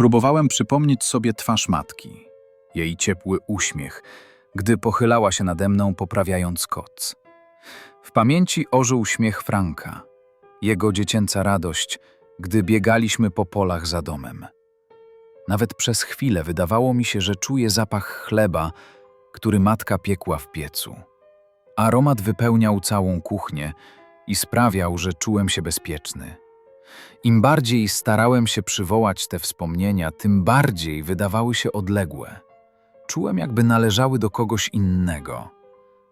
Próbowałem przypomnieć sobie twarz matki, jej ciepły uśmiech, gdy pochylała się nade mną, poprawiając koc. W pamięci ożył śmiech Franka, jego dziecięca radość, gdy biegaliśmy po polach za domem. Nawet przez chwilę wydawało mi się, że czuję zapach chleba, który matka piekła w piecu. Aromat wypełniał całą kuchnię i sprawiał, że czułem się bezpieczny. Im bardziej starałem się przywołać te wspomnienia, tym bardziej wydawały się odległe. Czułem, jakby należały do kogoś innego.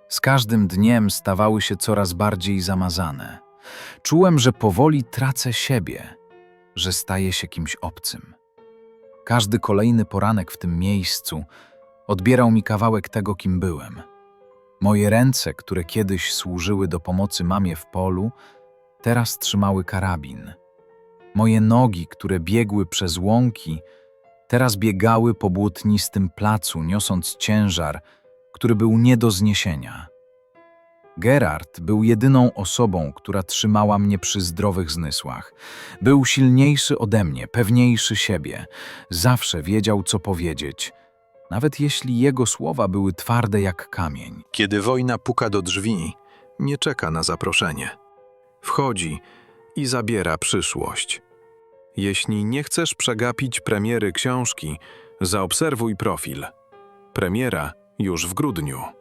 Z każdym dniem stawały się coraz bardziej zamazane. Czułem, że powoli tracę siebie, że staję się kimś obcym. Każdy kolejny poranek w tym miejscu odbierał mi kawałek tego, kim byłem. Moje ręce, które kiedyś służyły do pomocy mamie w polu, teraz trzymały karabin. Moje nogi, które biegły przez łąki, teraz biegały po błotnistym placu, niosąc ciężar, który był nie do zniesienia. Gerard był jedyną osobą, która trzymała mnie przy zdrowych zmysłach. Był silniejszy ode mnie, pewniejszy siebie. Zawsze wiedział, co powiedzieć, nawet jeśli jego słowa były twarde jak kamień. Kiedy wojna puka do drzwi, nie czeka na zaproszenie. Wchodzi i zabiera przyszłość. Jeśli nie chcesz przegapić premiery książki, zaobserwuj profil. Premiera już w grudniu.